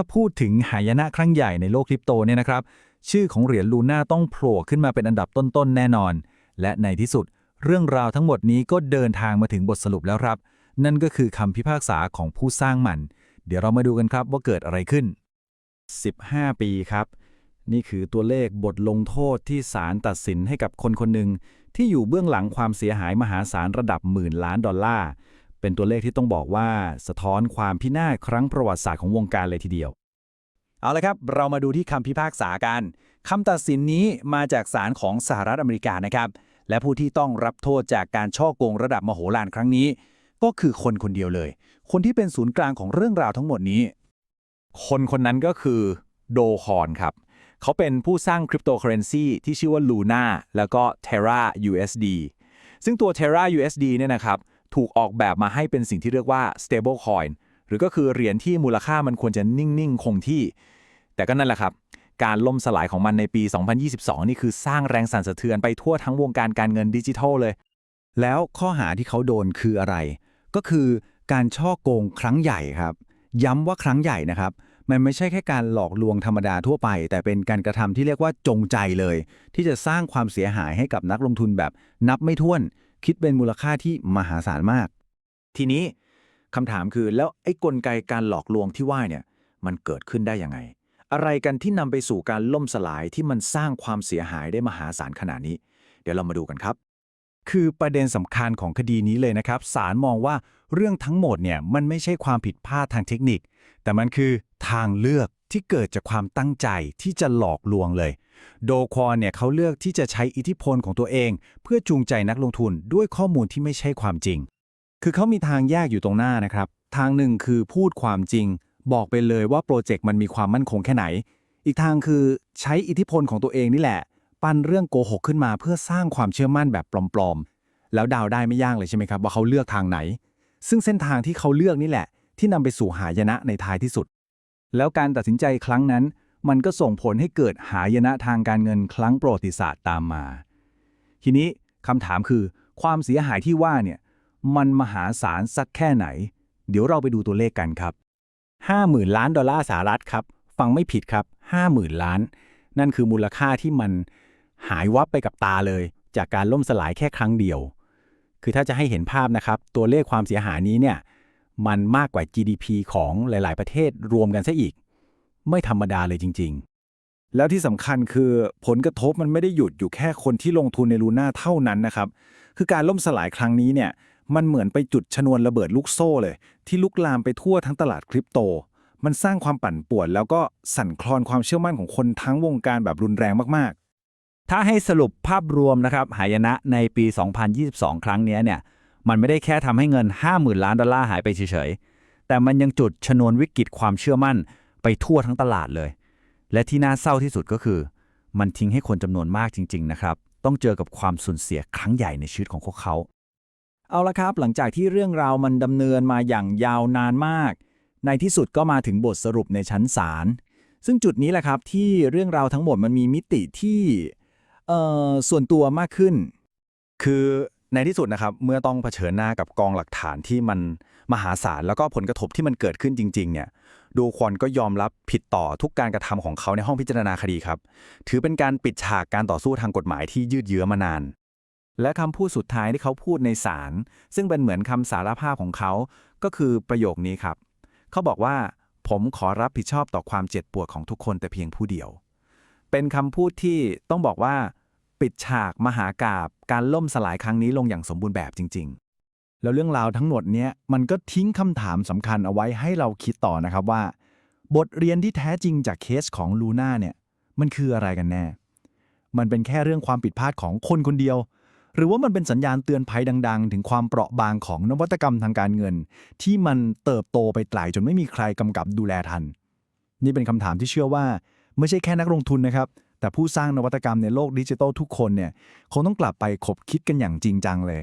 ถ้าพูดถึงหายนะครั้งใหญ่ในโลกคริปโตเนี่ยนะครับ ชื่อของเหรียญลูน่าต้องโผล่ขึ้นมาเป็นอันดับต้นๆแน่นอน และในที่สุด เรื่องราวทั้งหมดนี้ก็เดินทางมาถึงบทสรุปแล้วครับ นั่นก็คือคำพิพากษาของผู้สร้างมัน เดี๋ยวเรามาดูกันครับว่าเกิดอะไรขึ้น 15 ปีครับ นี่คือตัวเลขบทลงโทษที่ศาลตัดสินให้กับคนคนหนึ่งที่อยู่เบื้องหลังความเสียหายมหาศาลระดับหมื่นล้านดอลลาร์ เป็นตัวเลขที่ต้องบอกว่าสะท้อนความพินาศครั้งประวัติศาสตร์ของวงการเลยทีเดียว เอาละครับ เรามาดูที่คำพิพากษากันคำตัดสินนี้มาจากศาลของสหรัฐอเมริกานะครับ และผู้ที่ต้องรับโทษจากการช่อโกงระดับมโหฬารครั้งนี้ ก็คือคนคนเดียวเลย คนที่เป็นศูนย์กลางของเรื่องราวทั้งหมดนี้ คนคนนั้นก็คือโดคอนครับ เขาเป็นผู้สร้างคริปโตเคอเรนซีที่ชื่อว่า Luna แล้วก็ Terra USD ซึ่งตัว Terra USD เนี่ยนะครับ ถูกออกแบบมาให้เป็นสิ่งที่เรียกว่า stable coin หรือก็คือเหรียญที่มูลค่ามันควรจะนิ่ง ๆ คงที่ แต่ก็นั่นแหละครับ การล่มสลายของมันในปี 2022 นี่คือสร้างแรงสั่นสะเทือนไปทั่วทั้งวงการการเงินดิจิทัลเลย แล้วข้อหาที่เขาโดนคืออะไร ก็คือการช่อโกงครั้งใหญ่ครับ ย้ำว่าครั้งใหญ่นะครับ มันไม่ใช่แค่การหลอกลวงธรรมดาทั่วไป แต่เป็นการกระทำที่เรียกว่าจงใจเลย ที่จะสร้างความเสียหายให้กับนักลงทุนแบบนับไม่ถ้วน คิดเป็นมูลค่าที่มหาศาลมาก ทีนี้คำถามคือแล้วไอ้กลไกการหลอกลวงที่ว่าเนี่ยมันเกิดขึ้นได้ยังไง อะไรกันที่นำไปสู่การล่มสลายที่มันสร้างความเสียหายได้มหาศาลขนาดนี้ เดี๋ยวเรามาดูกันครับ คือประเด็นสำคัญของคดีนี้เลยนะครับศาลมองว่าเรื่องทั้งหมดเนี่ยมันไม่ใช่ความผิดพลาดทางเทคนิค แต่มันคือทางเลือก ที่เกิดจากความตั้งใจที่จะหลอกลวงเลย โดควอนเนี่ยเขาเลือกที่จะใช้อิทธิพลของตัวเอง เพื่อจูงใจนักลงทุนด้วยข้อมูลที่ไม่ใช่ความจริง คือเขามีทางแยกอยู่ตรงหน้านะครับ ทางหนึ่งคือพูดความจริง บอกไปเลยว่าโปรเจกต์มันมีความมั่นคงแค่ไหน อีกทางคือใช้อิทธิพลของตัวเองนี่แหละ ปั้นเรื่องโกหกขึ้นมาเพื่อสร้างความเชื่อมั่นแบบปลอมๆ แล้วดาวได้ไม่ยากเลยใช่ไหมครับว่าเขาเลือกทางไหน ซึ่งเส้นทางที่เขาเลือกนี่แหละ ที่นำไปสู่หายนะในท้ายที่สุด แล้วการตัดสินใจครั้งนั้น มันก็ส่งผลให้เกิดหายนะทางการเงินครั้งประวัติศาสตร์ตามมา ทีนี้คำถามคือ ความเสียหายที่ว่าเนี่ยมันมหาศาลสักแค่ไหน เดี๋ยวเราไปดูตัวเลขกันครับ 50,000 ล้านดอลลาร์สหรัฐครับ ฟังไม่ผิดครับ 50,000 ล้าน นั่นคือมูลค่าที่มันหายวับไปกับตาเลย จากการล่มสลายแค่ครั้งเดียว คือถ้าจะให้เห็นภาพนะครับ ตัวเลขความเสียหายนี้เนี่ย มันมากกว่า GDP ของหลาย ๆ ประเทศรวมกันซะอีก ไม่ธรรมดาเลยจริง ๆ แล้วที่สำคัญคือผลกระทบมันไม่ได้หยุดอยู่แค่คนที่ลงทุนในลูน่าเท่านั้นนะครับ คือการล่มสลายครั้งนี้เนี่ยมันเหมือนไปจุดชนวนระเบิดลูกโซ่เลย ที่ลุกลามไปทั่วทั้งตลาดคริปโต มันสร้างความปั่นป่วน แล้วก็สั่นคลอนความเชื่อมั่นของคนทั้งวงการแบบรุนแรงมากๆ ถ้าให้สรุปภาพรวมนะครับหายนะในปี 2022 ครั้งนี้เนี่ย มันไม่ได้แค่ทำให้เงิน 50,000 ล้านดอลลาร์หายไปเฉยๆ แต่มันยังจุดชนวนวิกฤตความเชื่อมั่นไปทั่วทั้งตลาดเลย และที่น่าเศร้าที่สุดก็คือ มันทิ้งให้คนจำนวนมากจริง ๆ นะครับ ต้องเจอกับความสูญเสียครั้งใหญ่ในชีวิตของพวกเขา เอาละครับ หลังจากที่เรื่องราวมันดำเนินมาอย่างยาวนานมาก ในที่สุดก็มาถึงบทสรุปในชั้นศาลซึ่งจุดนี้แหละครับที่เรื่องราวทั้งหมดมันมีมิติที่เอ่อส่วนตัวมากขึ้น คือ ในที่สุดนะครับ เมื่อต้องเผชิญหน้ากับกองหลักฐานที่มันมหาศาลแล้วก็ผลกระทบที่มันเกิดขึ้นจริง ๆ เนี่ย ดูควอนก็ยอมรับผิดต่อทุกการกระทำของเขาในห้องพิจารณาคดีครับ ถือเป็นการปิดฉากการต่อสู้ทางกฎหมายที่ยืดเยื้อมานาน และคำพูดสุดท้ายที่เขาพูดในศาลซึ่งเป็นเหมือนคำสารภาพของเขา ก็คือประโยคนี้ครับ เขาบอกว่า ผมขอรับผิดชอบต่อความเจ็บปวดของทุกคนแต่เพียงผู้เดียว เป็นคำพูดที่ต้องบอกว่า ปิดฉากมหากาบการล่มสลายครั้งนี้ลงอย่างสมบูรณ์แบบจริง ๆ แล้วเรื่องราวทั้งหมดเนี้ยมันก็ทิ้งคำถามสำคัญเอาไว้ให้เราคิดต่อนะครับว่า บทเรียนที่แท้จริงจากเคสของลูน่าเนี่ยมันคืออะไรกันแน่ มันเป็นแค่เรื่องความผิดพลาดของคนคนเดียว หรือว่ามันเป็นสัญญาณเตือนภัยดัง ๆ ถึงความเปราะบางของนวัตกรรมทางการเงิน ที่มันเติบโตไปไกลจนไม่มีใครกำกับดูแลทัน นี่เป็นคำถามที่เชื่อว่า ไม่ใช่แค่นักลงทุนนะครับ แต่ผู้สร้างนวัตกรรมในโลกดิจิทัลทุกคนเนี่ยคงต้องกลับไปคบคิดกันอย่างจริงจังเลย